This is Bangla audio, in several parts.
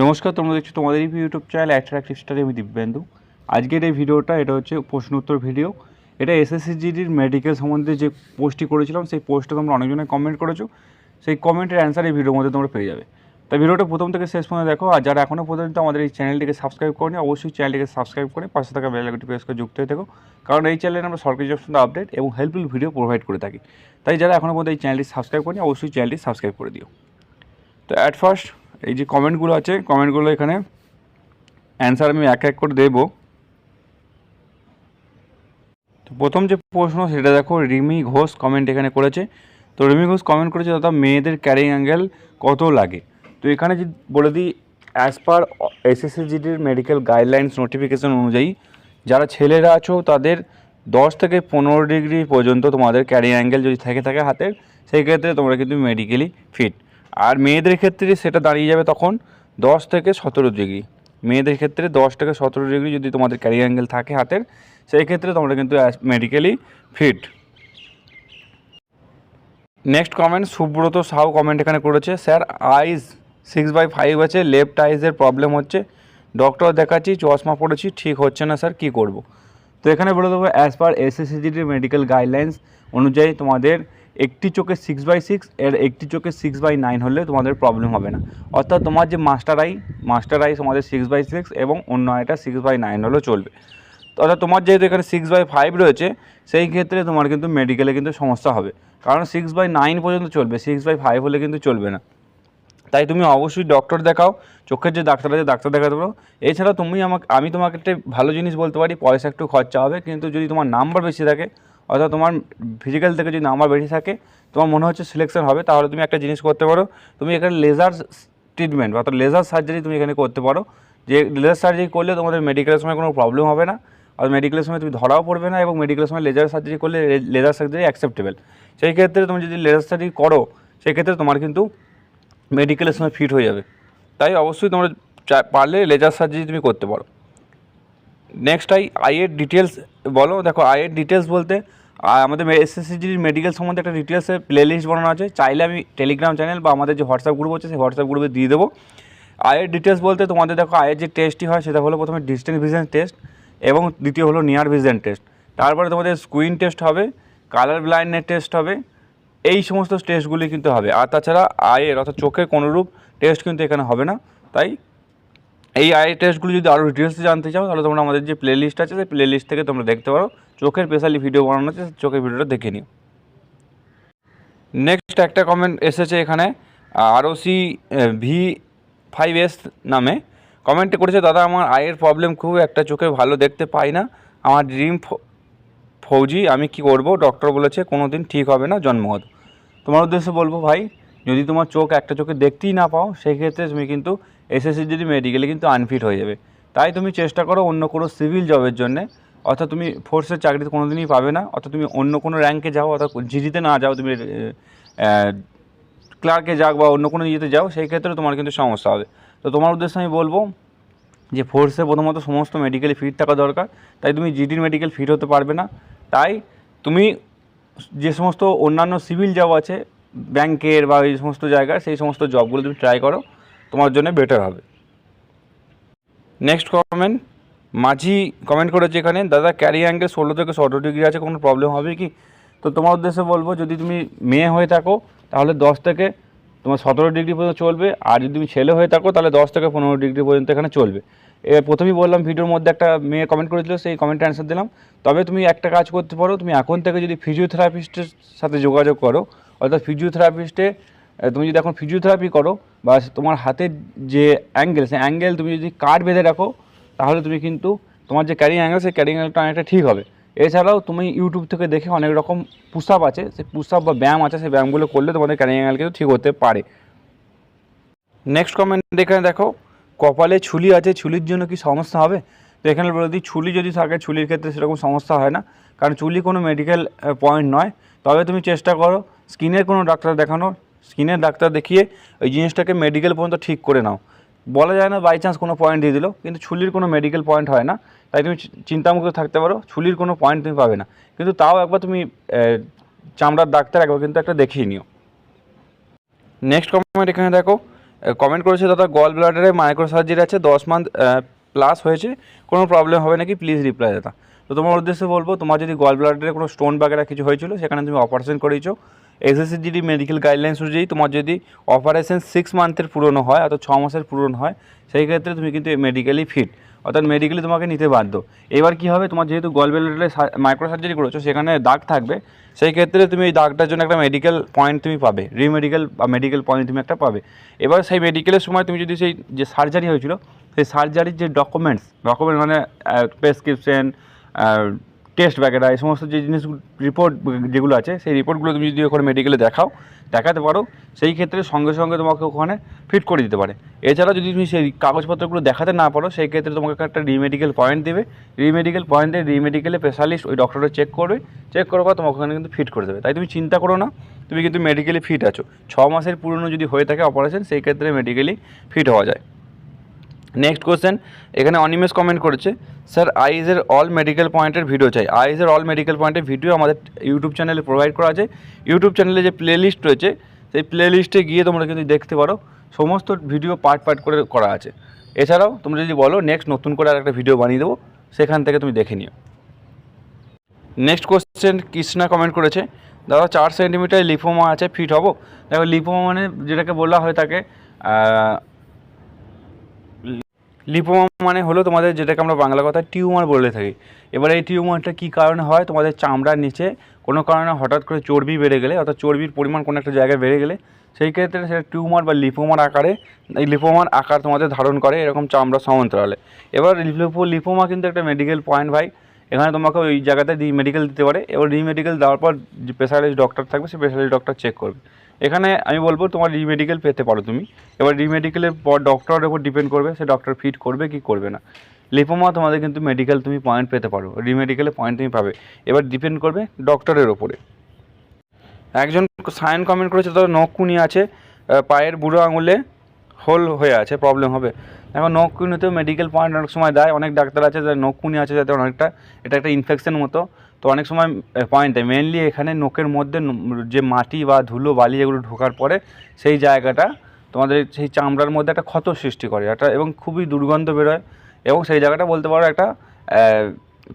নমস্কার, তোমরা দেখছ তোমাদের ইউটিউব চ্যানেল অ্যাট্রাক্টিভ স্টাডি আমি দিব্যেন্দু আজকের এই ভিডিওটা, এটা হচ্ছে প্রশ্ন উত্তর ভিডিও। এটা এসএসসিজিডির মেডিকেল সম্বন্ধে যে পোস্টটি করেছিলাম, সেই পোস্টটা তোমরা অনেকজনে কমেন্ট করেছ। সেই কমেন্টের অ্যান্সার এই ভিডিওর মধ্যে তোমরা পেয়ে যাবে। তাই ভিডিওটা প্রথম থেকে শেষ পর্যন্ত দেখো, আর যারা এখনও পর্যন্ত আমাদের এই চ্যানেলটিকে সাবস্ক্রাইব করেনি, অবশ্যই চ্যানেলটিকে সাবস্ক্রাইব করে পাশে থাকা বেল আইকনটি প্রেস করে যুক্ত হয়ে থাকো। কারণ এই চ্যানেলে আমরা সরকারি জব সম্বন্ধে আপডেট এবং হেল্পফুল ভিডিও প্রোভাইড করে থাকি। তাই যারা এখনও পর্যন্ত এই চ্যানেলটি সাবস্ক্রাইব করেনি, অবশ্যই চ্যানেলটি সাবস্ক্রাইব করে দিও। তো অ্যাট ফার্স্ট এই যে কমেন্টগুলো আছে, কমেন্টগুলো এখানে অ্যান্সার আমি এক এক করে দেবো। তো প্রথম যে প্রশ্ন, সেটা দেখো, রিমি ঘোষ কমেন্ট এখানে করেছে। তো রিমি ঘোষ কমেন্ট করেছে, দাদা, মেয়েদের ক্যারিং অ্যাঙ্গেল কত লাগে? তো এখানে যদি বলে দিই অ্যাজ পার এসএসসিজিডির মেডিকেল গাইডলাইন্স নোটিফিকেশন অনুযায়ী, যারা ছেলেরা আছো, তাদের দশ থেকে পনেরো ডিগ্রি পর্যন্ত তোমাদের ক্যারিং অ্যাঙ্গেল যদি থেকে থাকে হাতের, সেই ক্ষেত্রে তোমরা কিন্তু মেডিকেলি ফিট আর মেয়েদের ক্ষেত্রে সেটা দাঁড়িয়ে যাবে তখন দশ থেকে সতেরো ডিগ্রি। মেয়েদের ক্ষেত্রে দশ থেকে সতেরো ডিগ্রি যদি তোমাদের ক্যারি অ্যাঙ্গেল থাকে হাতের, সেই ক্ষেত্রে তোমরা কিন্তু medically fit next comment Subrata Sau comment এখানে করেছে sir eyes six by five আছে লেফট আইজের প্রবলেম হচ্ছে। ডক্টর দেখাচ্ছি, চশমা পড়েছি, ঠিক হচ্ছে না স্যার কী করব? তো এখানে বলে দেবো অ্যাজ পার এসএসসিজিটির মেডিকেল গাইডলাইন্স অনুযায়ী তোমাদের একটি চোখে সিক্স বাই সিক্স এর একটি চোখে সিক্স বাই নাইন হলে তোমাদের প্রবলেম হবে না। অর্থাৎ তোমার যে মাস্টার আই মাস্টার আই তোমাদের সিক্স বাই সিক্স এবং অন্য আইটা সিক্স বাই নাইন হলেও চলবে। অর্থাৎ তোমার যেহেতু এখানে সিক্স বাই ফাইভ রয়েছে, সেই ক্ষেত্রে তোমার কিন্তু মেডিকেলে কিন্তু সমস্যা হবে। কারণ সিক্স বাই নাইন পর্যন্ত চলবে সিক্স বাই ফাইভ হলে কিন্তু চলবে না। তাই তুমি অবশ্যই ডক্টর দেখাও, চোখের যে ডাক্তার আছে, ডাক্তার দেখাতে পারো। এছাড়া তুমি আমাকে, আমি তোমাকে একটা ভালো জিনিস বলতে পারি, পয়সা একটু খরচা হবে, কিন্তু যদি তোমার নাম্বার বেশি থাকে অর্থাৎ তোমার ফিজিক্যাল থেকে যদি নাম্বার বেশি থাকে, তোমার মনে হচ্ছে সিলেকশন হবে, তাহলে তুমি একটা জিনিস করতে পারো। তুমি এখানে লেজার ট্রিটমেন্ট অর্থাৎ লেজার সার্জারি তুমি এখানে করতে পারো। যে লেজার সার্জারি করলে তোমাদের মেডিকেলের সময় কোনো প্রবলেম হবে না। আর মেডিকেলের সময় তুমি ধরাও পড়বে না এবং মেডিকেলের সময় লেজার সার্জারি করলে লেজার সার্জারি অ্যাকসেপ্টেবল সেই ক্ষেত্রে তুমি যদি লেজার সার্জারি করো, সেই ক্ষেত্রে তোমার কিন্তু মেডিকেলের সময় ফিট হয়ে যাবে। তাই অবশ্যই তোমরা পারলে লেজার সার্জারি তুমি করতে পারো। নেক্সট আই আইয়ের ডিটেলস বলো। দেখো আইয়ের ডিটেলস বলতে আ, আমাদের এসএসসিজির মেডিকেল সম্বন্ধে একটা ডিটেলসের প্লে লিস্ট বানানো আছে। চাইলে আমি টেলিগ্রাম চ্যানেল বা আমাদের যে হোয়াটসঅ্যাপ গ্রুপ আছে সেই হোয়াটসঅ্যাপ গ্রুপে দিয়ে দেবো। আয়ের ডিটেলস বলতে তোমাদের দেখো আয়ের যে টেস্টটি হয় সেটা হলো প্রথমে ডিস্টেন্স ভিশন টেস্ট এবং দ্বিতীয় হলো নিয়ার ভিশন টেস্ট তারপরে তোমাদের স্কুইন টেস্ট হবে কালার ব্লাইন্ডনেস টেস্ট হবে এই সমস্ত টেস্টগুলি কিন্তু হবে। আর তাছাড়া আয়ের অর্থাৎ চোখের কোনোরূপ টেস্ট কিন্তু এখানে হবে না। তাই এই আই টেস্টগুলো যদি আরও ডিটেলস জানতে চাও, তাহলে তোমরা আমাদের যে প্লে লিস্ট আছে, সেই প্লে লিস্ট থেকে তোমরা দেখতে পারো। চোখের স্পেশালি ভিডিও বানানো আছে চোখের ভিডিওটা দেখে নিও। নেক্সট একটা কমেন্ট এসেছে এখানে আরও সি ভি ফাইভ এস নামে। কমেন্টে করেছে, দাদা, আমার আয়ের প্রবলেম খুব, একটা চোখে ভালো দেখতে পাই না। আমার ড্রিম ফৌজি আমি কি করব? ডক্টর বলেছে কোনো দিন ঠিক হবে না জন্মগত তোমার উদ্দেশ্যে বলব ভাই, যদি তোমার চোখ একটা চোখে দেখতেই না পাও, সেক্ষেত্রে তুমি কিন্তু এসএসসি যদি মেডিকেলে কিন্তু আনফিট হয়ে যাবে। তাই তুমি চেষ্টা করো অন্য কোনো সিভিল জবের জন্যে, অর্থাৎ তুমি ফোর্সের চাকরিতে কোনো দিনই পাবে না, অর্থাৎ তুমি অন্য কোনো র্যাঙ্কে যাও, অর্থাৎ জিডিতে না যাও, তুমি ক্লার্কে যাও বা অন্য কোনো ইয়েতে যাও, সেই ক্ষেত্রে তোমার কিন্তু সমস্যা হবে। তো তোমার উদ্দেশ্যে আমি বলব যে ফোর্সে প্রথমত সমস্ত মেডিকেলে ফিট থাকা দরকার, তাই তুমি জিডির মেডিকেল ফিট হতে পারবে না। তাই তুমি যে সমস্ত অন্যান্য সিভিল জব আছে ব্যাংকের বা এই সমস্ত জায়গায়, সেই সমস্ত জবগুলো তুমি ট্রাই করো। তোমার জন্য বেটার হবে। নেক্সট কমেন্ট মাঝি কমেন্ট করেছে এখানে, দাদা ক্যারি অ্যাঙ্গেল ষোলো থেকে সতেরো ডিগ্রি আছে, কোনো প্রবলেম হবে কি? তো তোমার উদ্দেশ্যে বলব, যদি তুমি মেয়ে হয়ে থাকো, তাহলে দশ থেকে তোমার সতেরো ডিগ্রি পর্যন্ত চলবে, আর যদি তুমি ছেলে হয়ে থাকো, তাহলে দশ থেকে পনেরো ডিগ্রি পর্যন্ত এখানে চলবে। এ, প্রথমেই বললাম, ভিডিওর মধ্যে একটা মেয়ে কমেন্ট করেছিল, সেই কমেন্টে অ্যান্সার দিলাম। তবে তুমি একটা কাজ করতে পারো, তুমি এখন থেকে যদি ফিজিওথেরাপিস্টের সাথে যোগাযোগ করো, অর্থাৎ ফিজিওথেরাপিস্টে তুমি যদি এখন ফিজিওথেরাপি করো বা তোমার হাতের যে অ্যাঙ্গেল সেই অ্যাঙ্গেল তুমি যদি কাঠ বেঁধে রাখো, তাহলে তুমি কিন্তু তোমার যে ক্যারিং অ্যাঙ্গেল সেই ক্যারিং অ্যাঙ্গেলটা অনেকটা ঠিক হবে। এছাড়াও তুমি ইউটিউব থেকে দেখে অনেক রকম পুশ আপ আছে, সেই পুশ আপ বা ব্যায়াম আছে, সেই ব্যায়ামগুলো করলে তোমাদের ক্যারিং অ্যাঙ্গেল কিন্তু ঠিক হতে পারে। নেক্সট কমেন্ট এখানে দেখো, কপালে ছুলি আছে, ছুলির জন্য কি সমস্যা হবে? তো এখানে বলে দিই, ছুলি যদি থাকে, ছুলির ক্ষেত্রে সেরকম সমস্যা হয় না। কারণ চুলি কোনো মেডিকেল পয়েন্ট নয়। তবে তুমি চেষ্টা করো স্কিনের কোনো ডাক্তার দেখানো স্কিনের ডাক্তার দেখিয়ে ওই জিনিসটাকে মেডিকেল পর্যন্ত ঠিক করে নাও। বলা যায় না বাই চান্স কোনো পয়েন্ট দিয়ে দিল, কিন্তু ছুলির কোনো মেডিকেল পয়েন্ট হয় না। তাই তুমি চিন্তামুক্ত থাকতে পারো, ছুলির কোনো পয়েন্ট তুমি পাবে না। কিন্তু তাও একবার তুমি চামড়ার ডাক্তার একবার কিন্তু একটা দেখিয়ে নিও। নেক্সট কমেন্ট এখানে দেখো কমেন্ট করেছে দাদা গল ব্লাডারে মাইক্রো সার্জারি আছে, দশ মান্থ প্লাস হয়েছে, কোনো প্রবলেম হবে নাকি? প্লিজ রিপ্লাই দাদা। তো তোমার উদ্দেশ্যে বলব, তোমার যদি গল ব্লাডারে কোনো স্টোন বাগেরা কিছু হয়েছিল, সেখানে তুমি অপারেশন করেছ এসএসসিজিডি মেডিকেল গাইডলাইন্স অনুযায়ী তোমার যদি অপারেশন সিক্স মান্থের পুরনো হয় অর্থাৎ ছ মাসের পুরনো হয়, সেই ক্ষেত্রে তুমি কিন্তু মেডিকেলি ফিট অর্থাৎ মেডিকেলি তোমাকে নিতে বাধ্য। এবার কি হবে? তোমার যেহেতু গল ব্লাডারে মাইক্রো সার্জারি করেছ, সেখানে দাগ থাকবে। সেই ক্ষেত্রে তুমি এই দাগটার জন্য একটা মেডিকেল পয়েন্ট তুমি পাবে। রিমেডিকেল বা মেডিকেল পয়েন্ট তুমি একটা পাবে। এবার সেই মেডিকেলের সময় তুমি যদি সেই যে সার্জারি হয়েছিল, সেই সার্জারির যে ডকুমেন্টস ডকুমেন্ট মানে প্রেসক্রিপশন টেস্ট ব্যাগেরা এই সমস্ত যে জিনিস রিপোর্ট যেগুলো আছে, সেই রিপোর্টগুলো তুমি যদি ওখানে মেডিকেলে দেখাও, দেখাতে পারো, সেই ক্ষেত্রে সঙ্গে সঙ্গে তোমাকে ওখানে ফিট করে দিতে পারে। এছাড়া যদি তুমি সেই কাগজপত্রগুলো দেখাতে না পারো, সেই ক্ষেত্রে তোমাকে একটা রিমেডিকেল পয়েন্ট দেবে। রিমেডিকেল পয়েন্টে রিমেডিকেলে স্পেশালিস্ট ওই ডক্টরটা চেক করবে। চেক করার পর তোমাকে ওখানে কিন্তু ফিট করে দেবে। তাই তুমি চিন্তা করো না, তুমি কিন্তু মেডিকেলি ফিট আছো। ছ মাসের পুরনো যদি হয়ে থাকে অপারেশন সেই ক্ষেত্রে মেডিকেলি ফিট হওয়া যায়। নেক্সট কোশ্চেন এখানে অনিমেষ কমেন্ট করেছে স্যার আইজের অল মেডিকেল পয়েন্টের ভিডিও চাই। আইজের অল মেডিকেল পয়েন্টের ভিডিও আমাদের ইউটিউব চ্যানেলে প্রোভাইড করা আছে। ইউটিউব চ্যানেলে যে প্লেলিস্ট রয়েছে, সেই প্লেলিস্টে গিয়ে তোমরা কিন্তু দেখতে পারো। সমস্ত ভিডিও পার্ট পার্ট করে করা আছে। এছাড়াও তোমরা যদি বলো নেক্সট নতুন করে আর একটা ভিডিও বানিয়ে দেবো, সেখান থেকে তুমি দেখে নিও। নেক্সট কোশ্চেন কৃষ্ণা কমেন্ট করেছে, দাদা, চার সেন্টিমিটার লিপোমা আছে ফিট হব? দেখো লিপোমা মানে যেটাকে বলা হয় তাকে লিপোমা মানে হলো তোমাদের যেটাকে আমরা বাংলা কথা টিউমার বলে থাকি। এবার এই টিউমারটা কী কারণে হয়? তোমাদের চামড়ার নিচে কোনো কারণে হঠাৎ করে চর্বি বেড়ে গেলে অর্থাৎ চর্বির পরিমাণ কোনো একটা জায়গায় বেড়ে গেলে সেই ক্ষেত্রে সেটা টিউমার বা লিপোমার আকারে, এই লিপোমার আকার তোমাদের ধারণ করে এরকম চামড়া সমান্তরালে। এবার লিপো, লিপোমা কিন্তু একটা মেডিকেল পয়েন্ট ভাই। এখানে তোমাকে ওই জায়গাতে রি মেডিকেল দিতে পারে। এবার রি মেডিকেল দেওয়ার পর যে স্পেশালিস্ট ডক্টর থাকবে সেই স্পেশালিস্ট ডক্টর চেক করবে। এখানে আমি বলব তোমার রি মেডিকেল পেতে পারো তুমি। এবার রিমেডিকেলের পর ডক্টরের উপর ডিপেন্ড করবে, সে ডক্টর ফিট করবে কি করবে না। লিপোমা তোমাদের কিন্তু মেডিকেল তুমি পয়েন্ট পেতে পারো রি মেডিকেলে পয়েন্ট তুমি পাবে। এবার ডিপেন্ড করবে ডক্টরের ওপরে একজন সাইন কমেন্ট করেছে ধরো নখকুনি আছে পায়ের বুড়ো আঙুলে হোল হয়ে আছে প্রবলেম হবে। এখন নখকুনিতেও মেডিকেল পয়েন্ট অনেক সময় দেয়, অনেক ডাক্তার আছে যাদের নখকুনি আছে যাতে অনেকটা, এটা একটা ইনফেকশন মতো। তো অনেক সময় পয়েন্ট দেয় মেনলি এখানে নোকের মধ্যে যে মাটি বা ধুলো, বালি এগুলো ঢোকার পরে সেই জায়গাটা তোমাদের সেই চামড়ার মধ্যে একটা ক্ষত সৃষ্টি করে। একটা এবং খুবই দুর্গন্ধ বেরোয় এবং সেই জায়গাটা বলতে পারো একটা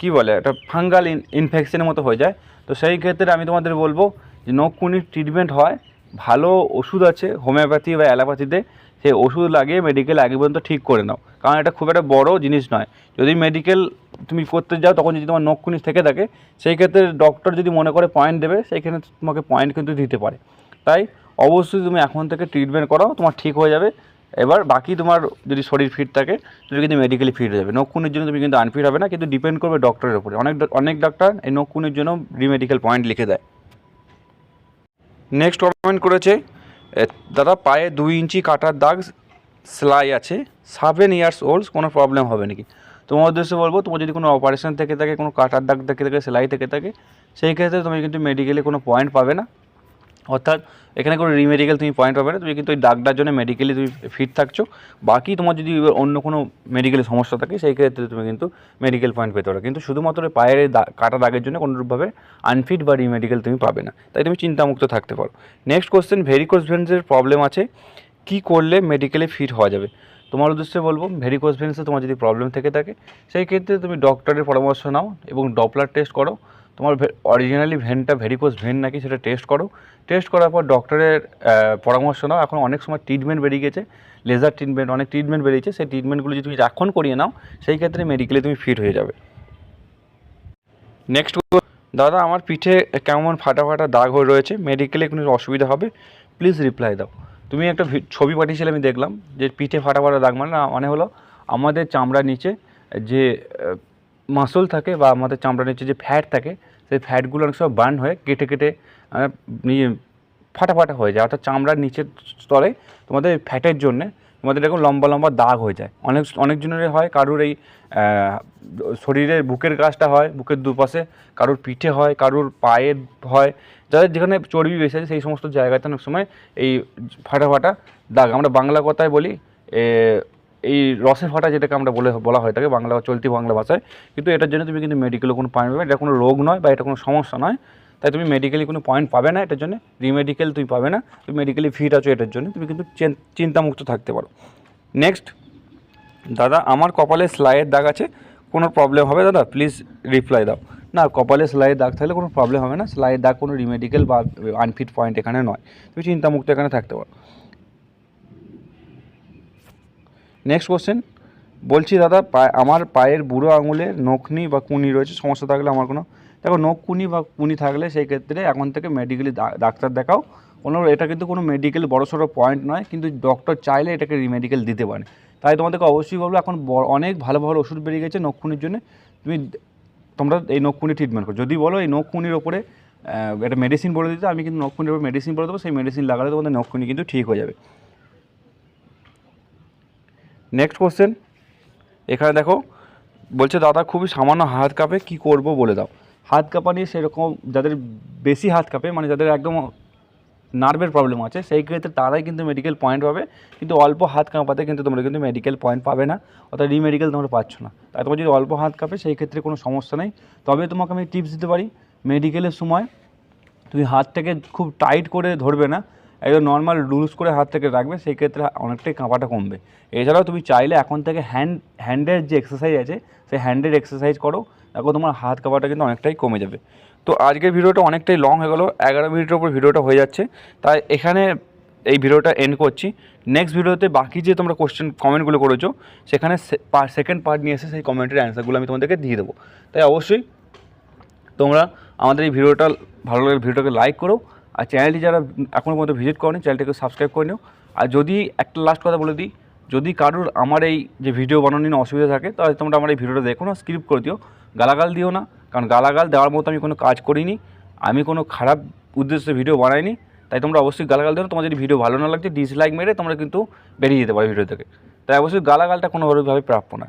কি বলে, একটা ফাঙ্গাল ইনফেকশনের মতো হয়ে যায়। তো সেই ক্ষেত্রে আমি তোমাদের বলব যে নখকুনির ট্রিটমেন্ট হয়, ভালো ওষুধ আছে, হোমিওপ্যাথি বা অ্যালোপ্যাথিতে, সেই ওষুধ লাগিয়ে মেডিকেল আগে পর্যন্ত ঠিক করে নাও। কারণ এটা খুব একটা বড় জিনিস নয়। যদি মেডিকেল তুমি করতে যাও, তখন যদি তোমার নখকুনি থেকে থাকে, সেই ক্ষেত্রে ডক্টর যদি মনে করে পয়েন্ট দেবে সেইখানে তোমাকে পয়েন্ট কিন্তু দিতে পারে। তাই অবশ্যই তুমি এখন থেকে ট্রিটমেন্ট করো তোমার ঠিক হয়ে যাবে। এবার বাকি তোমার যদি শরীর ফিট থাকে, তুমি কিন্তু মেডিকেলি ফিট হয়ে যাবে। নখকুনির জন্য তুমি কিন্তু আনফিট হবে না, কিন্তু ডিপেন্ড করবে ডক্টরের উপরে। অনেক অনেক ডাক্তার এই নখকুনির জন্য রিমেডিকেল পয়েন্ট লিখে দেয়। নেক্সট কমেন্ট করেছে দাদা পায়ে দুই ইঞ্চি কাটার দাগ সেলাই আছে সেভেন ইয়ার্স ওল্ড কোনো প্রবলেম হবে নাকি? তোমার উদ্দেশ্যে বলব, তোমার যদি কোনো অপারেশন থেকে থাকে, কোনো কাটার দাগ থেকে থাকে, সেলাই থেকে থাকে, সেই ক্ষেত্রে তুমি কিন্তু মেডিকেলে কোনো পয়েন্ট পাবে না। অর্থাৎ এখানে কোনো রিমেডিকেল তুমি পয়েন্ট পাবে না, তুমি কিন্তু ওই দাগটার জন্য মেডিকেলি তুমি ফিট থাকছো। বাকি তোমার যদি অন্য কোনো মেডিকেলের সমস্যা থাকে, সেই ক্ষেত্রে তুমি কিন্তু মেডিকেল পয়েন্ট পেতে পারো। কিন্তু শুধুমাত্র পায়ের কাটা দাগের জন্য কোনোরূপভাবে আনফিট বা রিমেডিকেল তুমি পাবে না। তাই তুমি চিন্তামুক্ত থাকতে পারো। নেক্সট কোশ্চেন ভেরিকোস ভেন্সের প্রবলেম আছে। কি করলে মেডিকেলে ফিট হওয়া যাবে? তোমার উদ্দেশ্যে বলব ভেরিকোস ভেন্সে তোমার যদি প্রবলেম থেকে থাকে, সেই ক্ষেত্রে তুমি ডক্টরের পরামর্শ নাও এবং ডপলার টেস্ট করো। তোমার অরিজিনালি ভেনটা ভেরিকোস ভেন নাকি সেটা টেস্ট করো। টেস্ট করার পর ডক্টরের পরামর্শ নাও। এখন অনেক সময় ট্রিটমেন্ট বেরিয়ে গেছে লেজার ট্রিটমেন্ট অনেক ট্রিটমেন্ট বেরিয়েছে। সেই ট্রিটমেন্টগুলো যদি তুমি এখন করিয়ে নাও, সেই ক্ষেত্রে মেডিকেলে তুমি ফিট হয়ে যাবে। নেক্সট দাদা, আমার পিঠে কেমন ফাটা ফাটা দাগ হয়ে রয়েছে? মেডিকেলে কোনো অসুবিধা হবে? প্লিজ রিপ্লাই দাও। তুমি একটা ছবি পাঠিয়েছিলে, আমি দেখলাম, যে পিঠে ফাটা ফাটা দাগ মানে মানে হলো আমাদের চামড়ার নিচে যে মাসল থাকে বা আমাদের চামড়ার নিচে যে ফ্যাট থাকে, সেই ফ্যাটগুলো অনেক সময় বার্ন হয়ে কেটে কেটে ফাটা ফাটা হয়ে যায়। অর্থাৎ চামড়ার নিচের স্তরে তোমাদের ফ্যাটের জন্যে তোমাদের এরকম লম্বা লম্বা দাগ হয়ে যায়। অনেক অনেকজনের হয়, কারুর এই শরীরের বুকের কাছটা হয়, বুকের দুপাশে কারুর পিঠে হয়, কারুর পায়ের হয়, যাদের যেখানে চর্বি বেশি আছে সেই সমস্ত জায়গাতে অনেক সময় এই ফাটা ফাটা দাগ। আমরা বাংলা কথায় বলি এই রসে ফাটা যেটাকে আমরা বলে, বলা হয় থাকে বাংলা চলতি বাংলা ভাষায়। কিন্তু এটার জন্য তুমি কিন্তু মেডিকেলে কোনো পাবে এটা কোনো রোগ নয় বা এটা কোনো সমস্যা নয়। তাই তুমি মেডিকেলি কোনো পয়েন্ট পাবে না এটার জন্য রিমেডিকেল তুমি পাবে না, তুমি মেডিকেলি ফিট আছো এটার জন্য, তুমি কিন্তু চিন- চিন্তামুক্ত থাকতে পারো। নেক্সট দাদা, আমার কপালে স্লাইয়ের দাগ আছে, কোনো প্রবলেম হবে? দাদা প্লিজ রিপ্লাই দাও। না, কপালে স্লাইয়ের দাগ থাকলে কোনো প্রবলেম হবে না স্লাইয়ের দাগ কোনো রিমেডিকেল বা আনফিট পয়েন্ট এখানে নয়। তুমি চিন্তামুক্ত এখানে থাকতে পারো। নেক্সট কোশ্চেন বলছি দাদা, পায়ে আমার পায়ের বুড়ো আঙুলে নখনি বা কুনি রয়েছে, সমস্যা থাকলে আমার কোনো দেখো নখ কুনি বা কুনি থাকলে সেই ক্ষেত্রে এখন থেকে মেডিকেলি ডাক্তার দেখাও। কোনো এটা কিন্তু কোনো মেডিকেল বড়সড় পয়েন্ট নয়, কিন্তু ডক্টর চাইলে এটাকে রিমেডিকেল দিতে পারে তাই তোমাদেরকে অবশ্যই বলব, এখন অনেক ভালো ভালো ওষুধ বেরিয়ে গেছে নখকুনির জন্য। তুমি তোমরা এই নখকুনি ট্রিটমেন্ট করো। যদি বলো এই নখকুনির ওপরে একটা মেডিসিন বলে দিতে, আমি কিন্তু নখকুনির ওপর মেডিসিন বলে দেবো, সেই মেডিসিন লাগালে তোমাদের নখকুনি কিন্তু ঠিক হয়ে যাবে। নেক্সট কোশ্চেন এখানে দেখো, বলছে, দাদা, খুবই সামান্য হাত কাঁপে, কী করব বলে দাও। হাত কাঁপা নিয়ে সেরকম যাদের বেশি হাত কাঁপে মানে যাদের একদম নার্ভের প্রবলেম আছে, সেই ক্ষেত্রে তারাই কিন্তু মেডিকেল পয়েন্ট পাবে। কিন্তু অল্প হাত কাঁপাতে কিন্তু তোমরা কিন্তু মেডিকেল পয়েন্ট পাবে না, অর্থাৎ রিমেডিকেল তোমরা পাচ্ছ না। তাই তোমার যদি অল্প হাত কাঁপে, সেই ক্ষেত্রে কোনো সমস্যা নেই। তবে তোমাকে আমি টিপস দিতে পারি মেডিকেলের সময় তুমি হাতটাকে খুব টাইট করে ধরবে না, একদম নর্মাল লুজ করে হাত থেকে রাখবে, সেই ক্ষেত্রে অনেকটাই কাঁপাটা কমবে। এছাড়াও তুমি চাইলে এখন থেকে হ্যান্ড হ্যান্ডের যে এক্সারসাইজ আছে, সেই হ্যান্ডের এক্সারসাইজ করো। দেখো তোমার হাত কাঁপাটা কিন্তু অনেকটাই কমে যাবে। তো আজকের ভিডিওটা অনেকটাই লং হয়ে গেলো, এগারো মিনিটের উপর ভিডিওটা হয়ে যাচ্ছে। তাই এখানে এই ভিডিওটা এন্ড করছি। নেক্সট ভিডিওতে বাকি যে তোমরা কোশ্চেন কমেন্টগুলো করেছ, সেখানে সেকেন্ড পার্ট নিয়ে এসে সেই কমেন্টের অ্যান্সারগুলো আমি তোমাদেরকে দিয়ে দেবো। তাই অবশ্যই তোমরা আমাদের এই ভিডিওটা, ভালো লাগলে ভিডিওটাকে লাইক করো। আর চ্যানেলটি যারা এখনও পর্যন্ত ভিজিট করনি চ্যানেলটাকে সাবস্ক্রাইব করে নিও। আর যদি একটা লাস্ট কথা বলে দিই যদি কারোর আমার এই যে ভিডিও বানানো নিয়ে অসুবিধা থাকে, তাহলে তোমরা আমার এই ভিডিওটা দেখো না স্ক্রিপ্ট করে দিও। গালাগাল দিও না, কারণ গালাগাল দেওয়ার মতো আমি কোনো কাজ করিনি, আমি কোনো খারাপ উদ্দেশ্যে ভিডিও বানাইনি, তাই তোমরা অবশ্যই গালাগাল দিও না। তোমার যদি ভিডিও ভালো না লাগছে ডিসলাইক মেরে তোমরা কিন্তু বেরিয়ে যেতে পারো ভিডিও থেকে। তাই অবশ্যই গালাগালটা কোনোভাবে প্রাপ্য না।